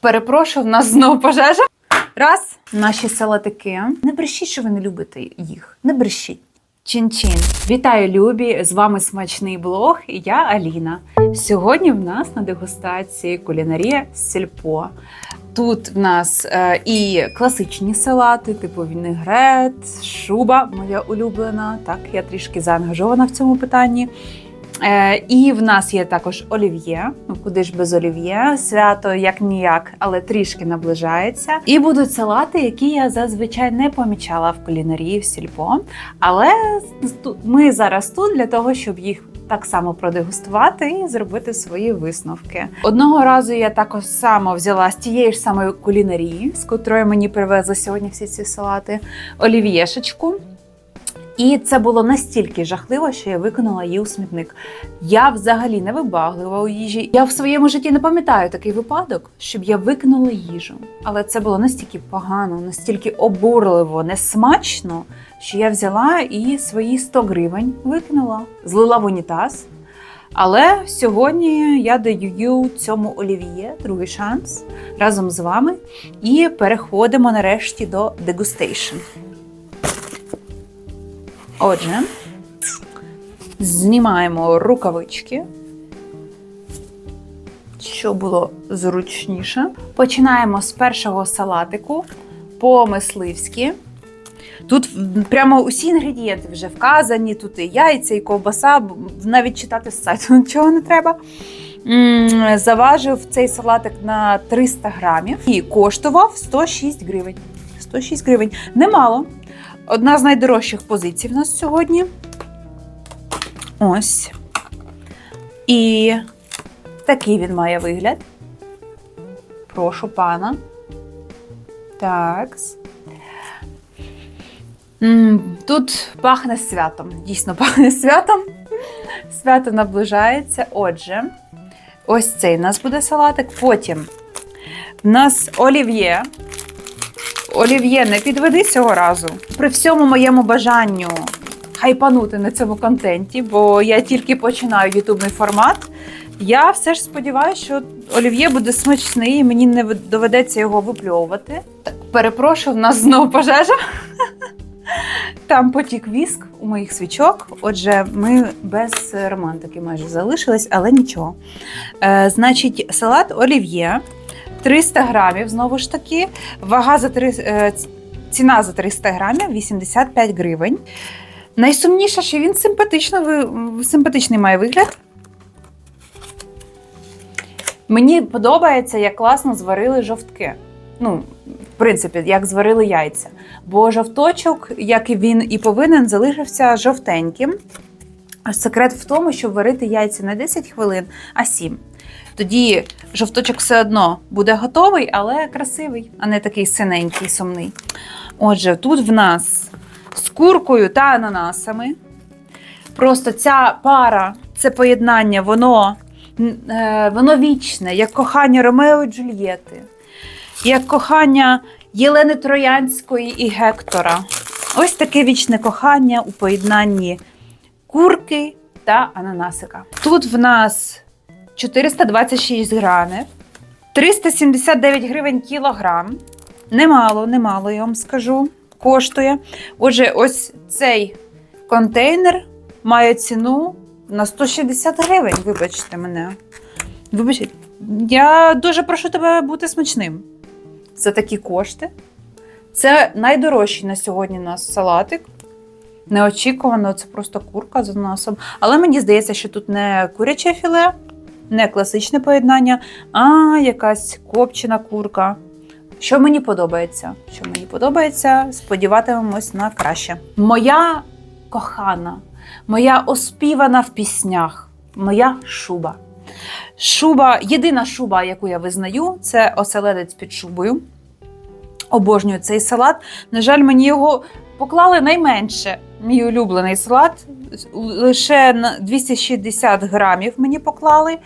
Перепрошую, в нас знову пожежа. Раз, наші салатики. Не брешіть, що ви не любите їх. Не брешіть. Чин-чин. Вітаю, любі! З вами смачний блог. Я Аліна. Сьогодні в нас на дегустації кулінарія сільпо. Тут в нас е, і класичні салати, типу вінегрет, шуба, моя улюблена. Так, я трішки заангажована в цьому питанні. Е, і в нас є також олів'є. Ну куди ж без олів'є? Свято як ніяк, але трішки наближається. І будуть салати, які я зазвичай не помічала в кулінарії в сільпо. Але ми зараз тут для того, щоб їх так само продегустувати і зробити свої висновки. Одного разу я також само взяла з тієї ж самої кулінарії, з котрої мені привезли сьогодні всі ці салати, олів'єшечку. І це було настільки жахливо, що я викинула її у смітник. Я взагалі не вибаглива у їжі. Я в своєму житті не пам'ятаю такий випадок, щоб я викинула їжу. Але це було настільки погано, настільки обурливо, несмачно, що я взяла і свої 100 гривень викинула, злила в унітаз. Але сьогодні я даю цьому олів'є другий шанс разом з вами і переходимо нарешті до дегустейшн. Отже, знімаємо рукавички, щоб було зручніше. Починаємо з першого салатику по-мисливськи. Тут прямо усі інгредієнти вже вказані, тут і яйця, і ковбаса, навіть читати з сайту нічого не треба. Заважив цей салатик на 300 грамів і коштував 106 гривень. 106 гривень. Немало. Одна з найдорожчих позицій в нас сьогодні. Ось. І такий він має вигляд. Прошу пана. Так. Тут пахне святом. Дійсно пахне святом. Свято наближається. Отже, ось цей у нас буде салатик. Потім в нас олів'є. Олів'є, не підведи цього разу. При всьому моєму бажанню хайпанути на цьому контенті, бо я тільки починаю ютубний формат. Я все ж сподіваюся, що олів'є буде смачний і мені не доведеться його випльовувати. Перепрошую, в нас знову пожежа. Там потік віск у моїх свічок. Отже, ми без романтики майже залишились, але нічого. Е, значить, салат олів'є. 300 грамів, знову ж таки. Вага за три, е, ціна за 300 грамів 85 гривень. Найсумніше, що він симпатично, симпатичний має вигляд. Мені подобається, як класно зварили жовтки. Ну, в принципі, як зварили яйця. Бо жовточок, як і він і повинен, залишився жовтеньким. Секрет в тому, щоб варити яйця не 10 хвилин, а 7. Тоді жовточок все одно буде готовий, але красивий, а не такий синенький, сумний. Отже, тут в нас з куркою та ананасами. Просто ця пара, це поєднання, воно, е, воно вічне, як кохання Ромео і Джульєти, як кохання Єлени Троянської і Гектора. Ось таке вічне кохання у поєднанні курки та ананасика. Тут в нас 426 грамів, 379 гривень кілограм. Немало, немало, я вам скажу. Коштує. Отже, ось цей контейнер має ціну на 160 гривень. Вибачте мене. Вибачте, я дуже прошу тебе бути смачним за такі кошти. Це найдорожчий на сьогодні у нас салатик. Неочікувано, це просто курка з ананасом. Але мені здається, що тут не куряче філе, не класичне поєднання, а якась копчена курка. Що мені подобається? Що мені подобається, сподіватимемось на краще. Моя кохана, моя оспівана в піснях, моя шуба. Шуба, єдина шуба, яку я визнаю, це оселедець під шубою. Обожнюю цей салат. На жаль, мені його поклали найменше. Мій улюблений салат. Лише на 260 грамів мені поклали.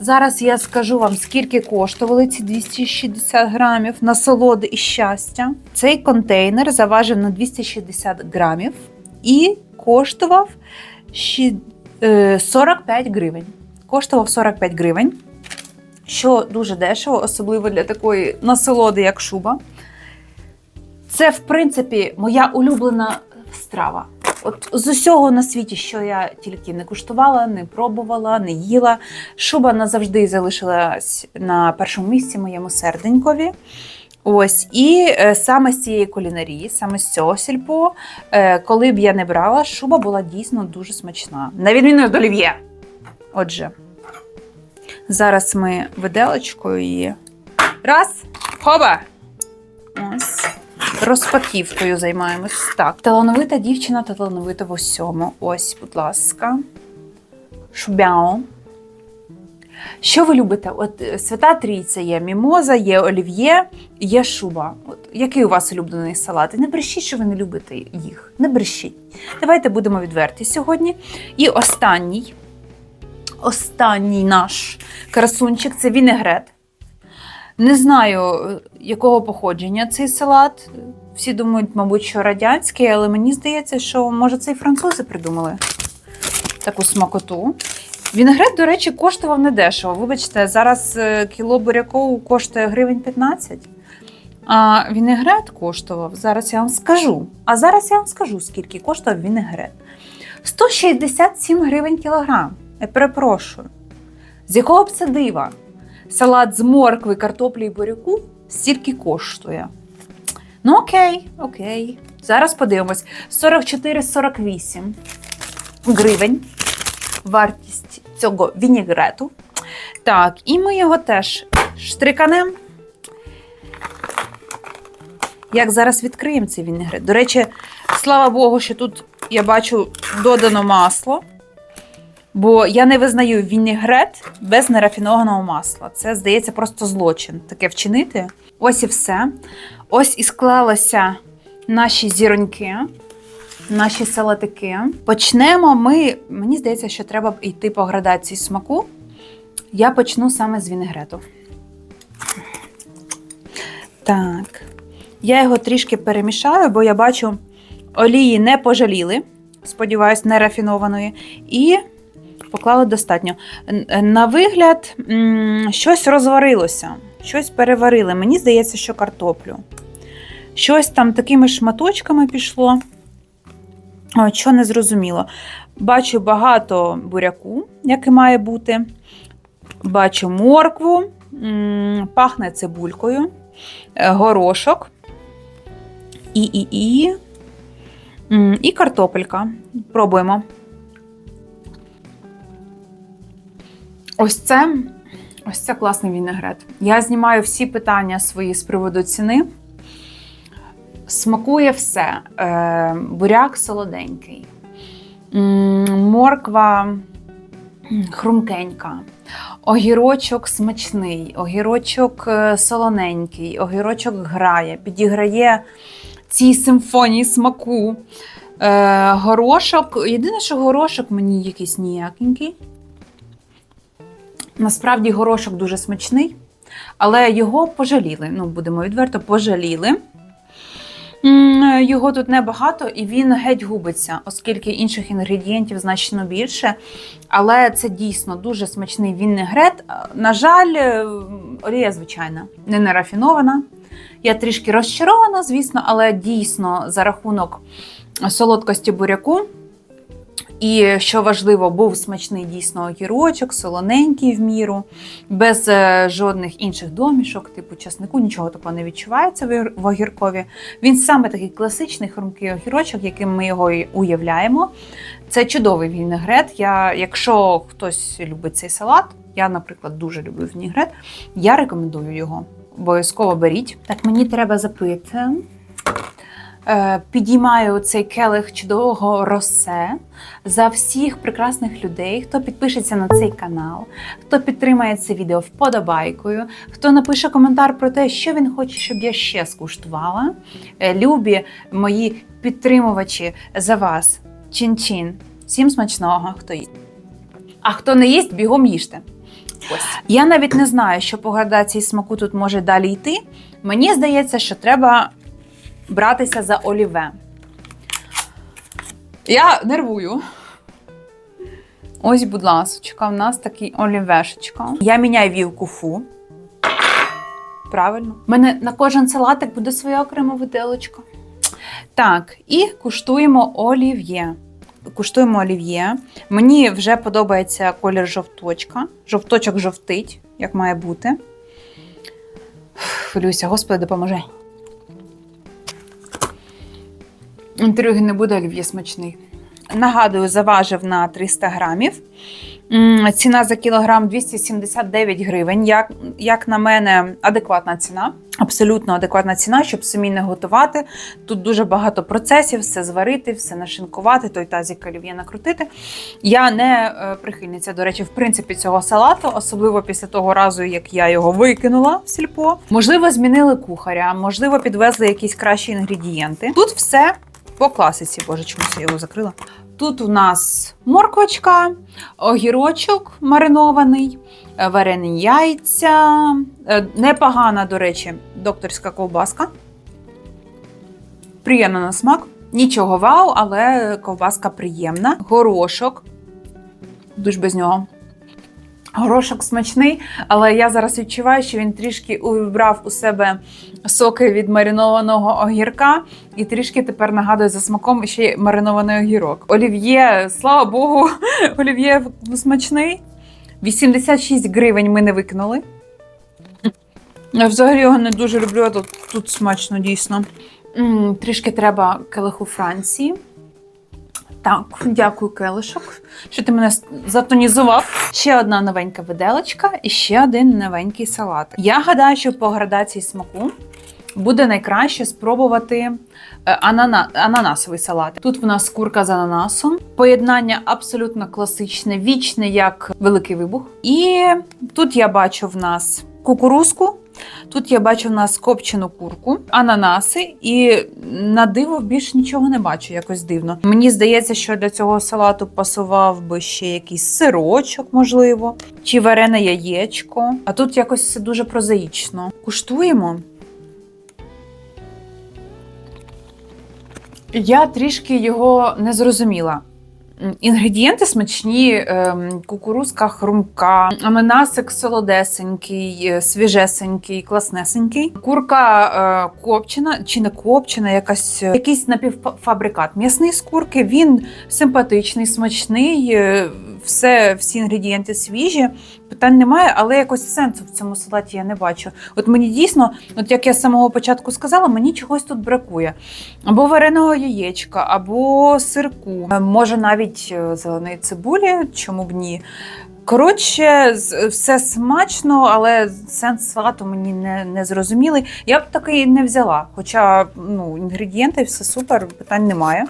Зараз я скажу вам, скільки коштували ці 260 грамів насолоди і щастя. Цей контейнер заважив на 260 грамів і коштував е, 45 гривень. Коштував 45 гривень. що дуже дешево, особливо для такої насолоди, як шуба. Це, в принципі, моя улюблена страва. От з усього на світі, що я тільки не куштувала, не пробувала, не їла. Шуба назавжди залишилась на першому місці моєму серденькові. Ось, і е, саме з цієї кулінарії, саме з цього сільпо, е, коли б я не брала, шуба була дійсно дуже смачна. На відміну від олів'є. Отже, зараз ми виделочкою її. Раз, хоба! Розпаківкою займаємось. Так, талановита дівчина талановита в усьому. Ось, будь ласка. Шубяо. Що ви любите? От е, свята трійця є мімоза, є олів'є, є шуба. От який у вас улюблений салат? І не брешіть, що ви не любите їх. Не брешіть. Давайте будемо відверті сьогодні. І останній, останній наш красунчик це вінегрет. Не знаю, е, якого походження цей салат. Всі думають, мабуть, що радянський, але мені здається, що може це і французи придумали таку смакоту. Вінегрет, до речі, коштував недешево. Вибачте, зараз е, кіло буряку коштує гривень 15. А вінегрет коштував, зараз я вам скажу. А зараз я вам скажу, скільки коштував вінегрет. 167 гривень кілограм. Я перепрошую. З якого б це дива? Салат з моркви, картоплі і буряку стільки коштує. Ну, окей, окей. Зараз подивимось. 44-48 гривень. Вартість цього вінігрету. Так, і ми його теж штриканем. Як зараз відкриємо цей вінегрет? До речі, слава Богу, що тут я бачу додано масло. Бо я не визнаю вінігрет без нерафінованого масла. Це, здається, просто злочин таке вчинити. Ось і все. Ось і склалися наші зіроньки, наші салатики. Почнемо ми. Мені здається, що треба йти по градації смаку. Я почну саме з вінегрету. Так. Я його трішки перемішаю, бо я бачу, олії не пожаліли. Сподіваюсь, не рафінованої. І поклала достатньо. На вигляд, щось розварилося, щось переварили. Мені здається, що картоплю. Щось там такими шматочками пішло. О, що не зрозуміло. Бачу багато буряку, як і має бути. Бачу моркву, пахне цибулькою, е, горошок і, і, і, і картопелька. Пробуємо. Ось це, ось це класний вінегрет. Я знімаю всі питання свої з приводу ціни. Смакує все. Е, буряк солоденький, морква хрумкенька, огірочок смачний, огірочок е, солоненький, огірочок грає, підіграє цій симфонії смаку. Е, горошок. Єдине, що горошок мені якийсь ніякенький. Насправді горошок дуже смачний, але його пожаліли. Ну, будемо відверто, пожаліли. Його тут небагато, і він геть губиться, оскільки інших інгредієнтів значно більше. Але це дійсно дуже смачний вінегрет. На жаль, е, олія звичайна, не нерафінована. Я трішки розчарована, звісно, але дійсно за рахунок солодкості буряку. І що важливо, був смачний дійсно огірочок, солоненький в міру, без е, жодних інших домішок, типу часнику, нічого такого не відчувається в огіркові. Він саме такий класичний хрумкий огірочок, яким ми його і уявляємо. Це чудовий вінегрет. Я, якщо хтось любить цей салат, я, наприклад, дуже люблю вінегрет, я рекомендую його. Обов'язково беріть. Так, мені треба запити. Е, Підіймаю цей келих чудового росе за всіх прекрасних людей, хто підпишеться на цей канал, хто підтримає це відео вподобайкою, хто напише коментар про те, що він хоче, щоб я ще скуштувала. Е, Любі мої підтримувачі за вас. Чин-чин. Всім смачного, хто їсть. А хто не їсть, бігом їжте. Ось. Я навіть не знаю, що по градації смаку тут може далі йти. Мені здається, що треба братися за оліве. Я нервую. Ось, будь ласочка, у нас такий олівешечка. Я міняю вілку фу. Правильно. У мене на кожен салатик буде своя окрема виделочка. Так, і куштуємо олів'є. Куштуємо олів'є. Мені вже подобається колір жовточка. Жовточок жовтить, як має бути. Хвилююся, господи, допоможи. Інтриги не буде олів'є смачний. Нагадую, заважив на 300 грамів. Ціна за кілограм 279 гривень. Як, як на мене, адекватна ціна. Абсолютно адекватна ціна, щоб самі не готувати. Тут дуже багато процесів, все зварити, все нашинкувати, той тазик олів'є накрутити. Я не е, прихильниця, до речі, в принципі, цього салату, особливо після того разу, як я його викинула в сільпо. Можливо, змінили кухаря, можливо, підвезли якісь кращі інгредієнти. Тут все по класиці. Боже, чомусь я його закрила. Тут у нас морквочка, огірочок маринований, е, варені яйця. е, Непогана, до речі, докторська ковбаска. Приємна на смак. Нічого вау, але ковбаска приємна. Горошок. Дуже без нього. Горошок смачний, але я зараз відчуваю, що він трішки увібрав у себе соки від маринованого огірка і трішки тепер нагадує за смаком ще й маринований огірок. Олів'є, слава Богу, олів'є смачний. 86 гривень ми не викинули. Я взагалі його не дуже люблю, а тут, тут смачно дійсно. М, Трішки треба келиху Франції. Так, дякую, келишок, що ти мене затонізував. Ще одна новенька виделочка і ще один новенький салат. Я гадаю, що по градації смаку буде найкраще спробувати е, анана, ананасовий салат. Тут в нас курка з ананасом. Поєднання абсолютно класичне, вічне, як великий вибух. І тут я бачу в нас кукурузку. Тут я бачу в нас копчену курку, ананаси, і на диво більш нічого не бачу, якось дивно. Мені здається, що для цього салату пасував би ще якийсь сирочок, можливо, чи варене яєчко. А тут якось все дуже прозаїчно. Куштуємо. Я трішки його не зрозуміла. Інгредієнти смачні: ем, кукурузка хрумка, аменасик солодесенький, е, свіжесенький, класнесенький. Курка е, копчена чи не копчена, якась е, якийсь напівфабрикат. М'ясний з курки, він симпатичний, смачний, все, всі інгредієнти свіжі. Питань немає, але якось сенсу в цьому салаті я не бачу. От мені дійсно, от як я з самого початку сказала, мені чогось тут бракує. Або вареного яєчка, або сирку, Е, може навіть е, зеленої цибулі, чому б ні. Коротше, все смачно, але сенс салату мені не, не зрозумілий. Я б такий не взяла. Хоча ну, інгредієнти, все супер, питань немає.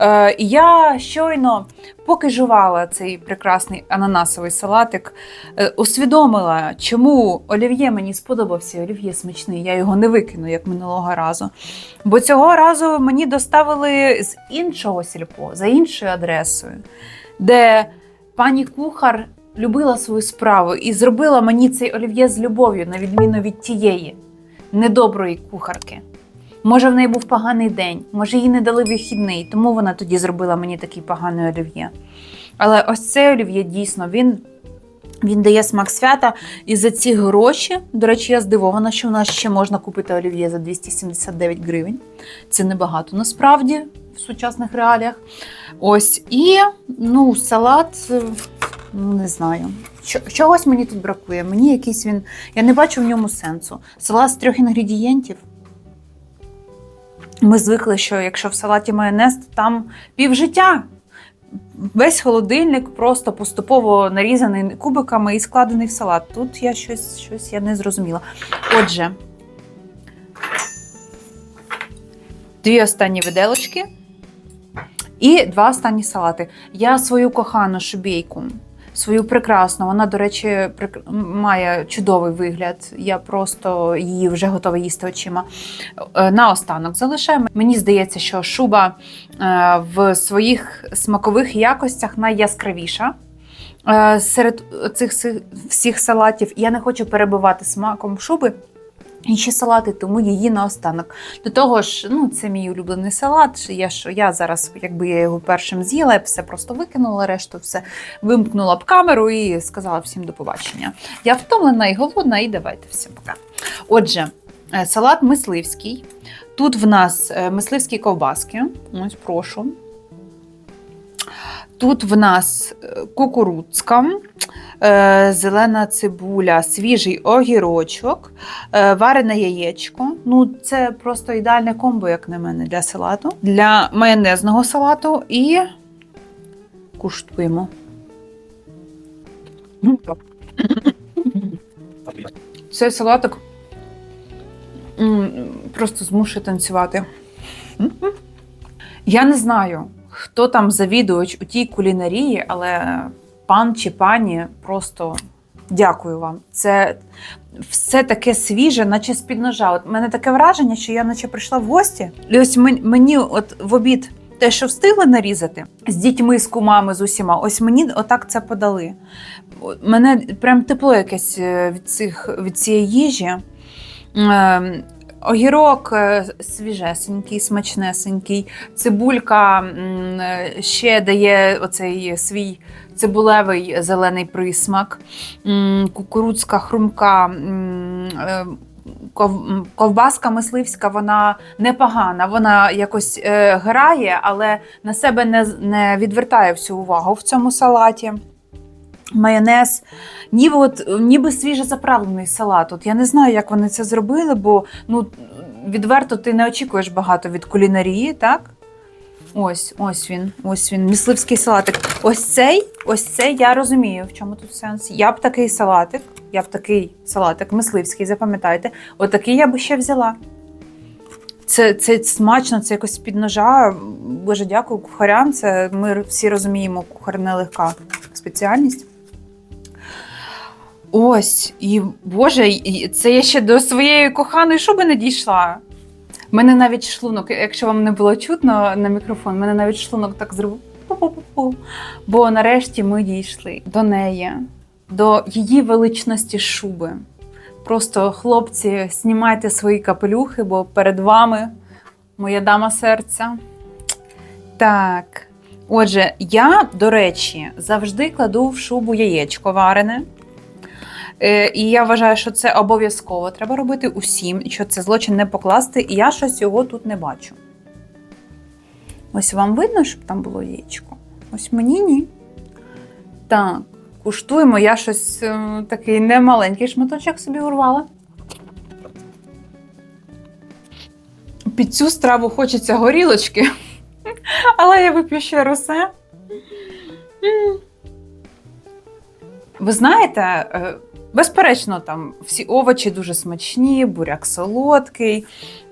Е, я щойно, поки жувала цей прекрасний ананасовий салатик, е, усвідомила, чому олів'є мені сподобався. Олів'є смачний, я його не викину, як минулого разу. Бо цього разу мені доставили з іншого сільпо, за іншою адресою, де пані кухар любила свою справу і зробила мені цей олів'є з любов'ю, на відміну від тієї недоброї кухарки. Може, в неї був поганий день, може, їй не дали вихідний, тому вона тоді зробила мені такий поганий олів'є. Але ось цей олів'є дійсно він. Він дає смак свята, і за ці гроші, до речі, я здивована, що в нас ще можна купити олів'є за 279 гривень. Це небагато насправді в сучасних реаліях. Ось і ну, салат, ну не знаю. Чогось мені тут бракує. Мені якийсь він. Я не бачу в ньому сенсу. Салат з трьох інгредієнтів. Ми звикли, що якщо в салаті майонез, то там півжиття. Весь холодильник просто поступово нарізаний кубиками і складений в салат. Тут я щось, щось я не зрозуміла. Отже, дві останні виделочки і два останні салати. Я свою кохану шубейку, свою прекрасну, вона, до речі, прик- має чудовий вигляд. Я просто її вже готова їсти очима. Е, Наостанок залишаємо. Мені здається, що шуба е, в своїх смакових якостях найяскравіша. Е, Серед цих всіх салатів я не хочу перебивати смаком шуби. Інші салати, тому її наостанок. До того ж, ну це мій улюблений салат. Я ж я зараз, якби я його першим з'їла, я все просто викинула, решту все вимкнула б камеру і сказала всім до побачення. Я втомлена і голодна, і давайте всім пока. Отже, е, салат мисливський. Тут в нас е, мисливські ковбаски. Ось прошу. Тут в нас е, кукурудзка, е, зелена цибуля, свіжий огірочок, е, варене яєчко. Ну, це просто ідеальне комбо, як на мене, для салату, для майонезного салату і куштуємо. Цей салатик просто змушує танцювати. Я не знаю, хто там завідувач у тій кулінарії, але пан чи пані просто дякую вам. Це все таке свіже, наче з-під ножа. От мене таке враження, що я наче прийшла в гості. І ось мен- мені от в обід те, що встигли нарізати з дітьми, з кумами, з усіма, ось мені отак це подали. Мене прям тепло якесь е, від, цих, від цієї їжі. Огірок е, свіжесенький, смачнесенький, цибулька е, ще дає оцей свій цибулевий зелений присмак, М, кукурудзка хрумка, е, ковбаска мисливська, вона непогана, вона якось грає, але на себе не відвертає всю увагу в цьому салаті. Майонез, ніби от ніби свіже заправлений салат. От я не знаю, як вони це зробили, бо ну відверто ти не очікуєш багато від кулінарії, так? Ось, ось він, ось він, мисливський салатик. Ось цей, ось цей я розумію, в чому тут сенс. Я б такий салатик, я б такий салатик, мисливський, запам'ятайте, отакий я б ще взяла. Це, це смачно, це якось під ножа. Боже, дякую кухарям. Це ми всі розуміємо, кухар нелегка спеціальність. Ось, і Боже, і це я ще до своєї коханої шуби не дійшла. У мене навіть шлунок, якщо вам не було чутно на мікрофон, мене навіть шлунок так зробив. пу-пу-пу-пу. Бо нарешті ми дійшли до неї, до її величності шуби. Просто, хлопці, знімайте свої капелюхи, бо перед вами моя дама серця. Так. Отже, я, до речі, завжди кладу в шубу яєчко варене. Е, І я вважаю, що це обов'язково треба робити усім, що це злочин не покласти, і я щось його тут не бачу. Ось вам видно, щоб там було яєчко? Ось мені ні. Так, куштуємо. Я щось е, такий немаленький шматочок собі урвала. Під цю страву хочеться горілочки, але я вип'ю ще росе. Ви знаєте, е, безперечно, там всі овочі дуже смачні, буряк солодкий.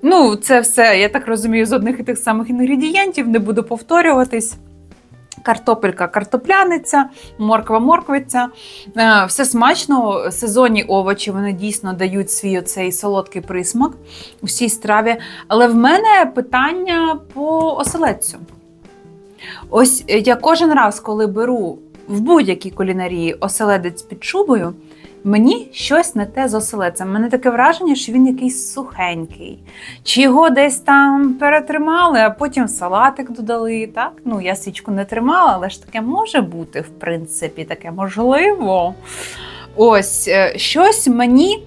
Ну, це все, я так розумію, з одних і тих самих інгредієнтів, не буду повторюватись. Картопелька, картопляниця, морква, морквиця. Е, Все смачно, сезонні овочі вони дійсно дають свій оцей солодкий присмак у всій страві. Але в мене питання по оселедцю. Ось е, я кожен раз, коли беру в будь-якій кулінарії оселедець під шубою, мені щось не те з оселедцем. Мене таке враження, що він якийсь сухенький. Чи його десь там перетримали, а потім салатик додали. Так? Ну, я свічку не тримала, але ж таке може бути, в принципі, таке можливо. Ось е, щось мені.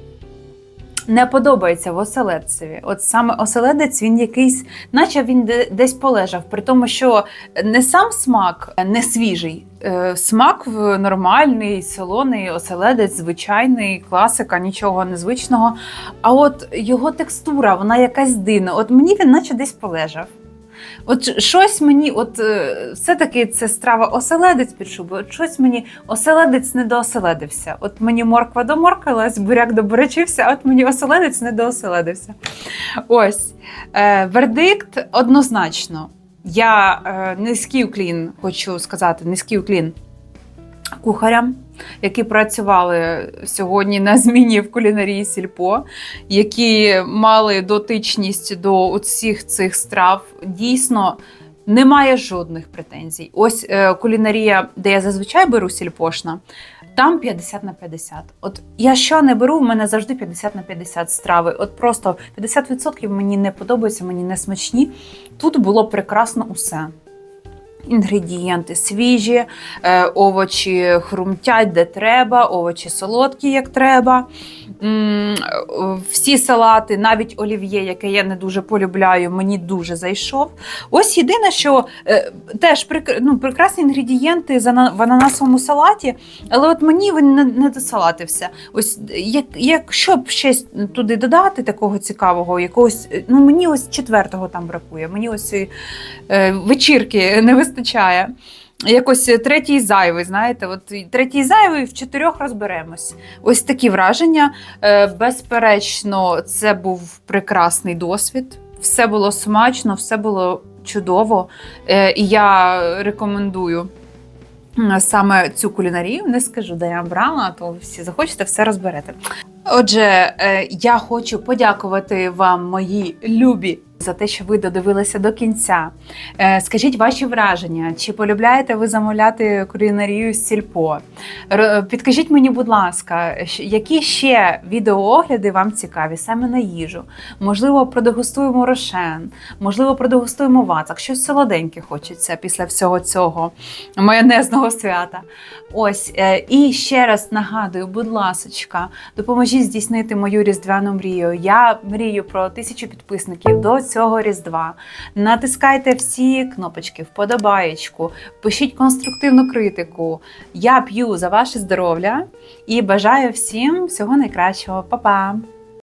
Не подобається в оселедцеві. От саме оселедець він якийсь, наче він де- десь полежав, при тому, що не сам смак не свіжий, е, смак в нормальний, солоний оселедець, звичайний, класика, нічого незвичного. А от його текстура, вона якась дивна. От мені він наче десь полежав. От щось мені, от е, все-таки це страва оселедець під от щось мені оселедець не дооселедився. От мені морква доморкалась, буряк доборечився, а от мені оселедець не дооселедився. Ось. Е, вердикт однозначно. Я е, низький уклін, хочу сказати, низький уклін кухарям, які працювали сьогодні на зміні в кулінарії сільпо, які мали дотичність до усіх цих страв. Дійсно. Немає жодних претензій. Ось е, кулінарія, де я зазвичай беру сільпошна, Там 50 на 50. От я що не беру, в мене завжди 50 на 50 страви. От просто 50% мені не подобається, мені не смачні. Тут було прекрасно усе. Інгредієнти свіжі, е, овочі хрумтять де треба, овочі солодкі, як треба. Всі салати, навіть олів'є, яке я не дуже полюбляю, мені дуже зайшов. Ось єдине, що е, теж ну, прекрасні інгредієнти в ананасовому салаті, але от мені він не, не досалатився. Ось як, якщо б щось туди додати такого цікавого, якогось, е, ну мені ось четвертого там бракує. Мені ось е, вечірки не вистачає. Якось е, третій зайвий, знаєте, от третій зайвий в чотирьох розберемось. Ось такі враження. Е, Безперечно, це був прекрасний досвід. Все було смачно, все було чудово. Е, І я рекомендую саме цю кулінарію. Не скажу, де я брала, то всі захочете, все розберете. Отже, я хочу подякувати вам, мої любі, за те, що ви додивилися до кінця. Е, Скажіть ваші враження, чи полюбляєте ви замовляти кулінарію з сільпо? Підкажіть мені, будь ласка, які ще відеоогляди вам цікаві саме на їжу? Можливо, продегустуємо рошен, можливо, продегустуємо вацак, щось солоденьке хочеться після всього цього майонезного свята. Ось е, і ще раз нагадую, будь ласочка, допоможіть здійснити мою різдвяну мрію. Я мрію про тисячу підписників до цього різдва. Натискайте всі кнопочки, вподобаєчку, пишіть конструктивну критику. Я п'ю за ваше здоров'я і бажаю всім всього найкращого. Па-па!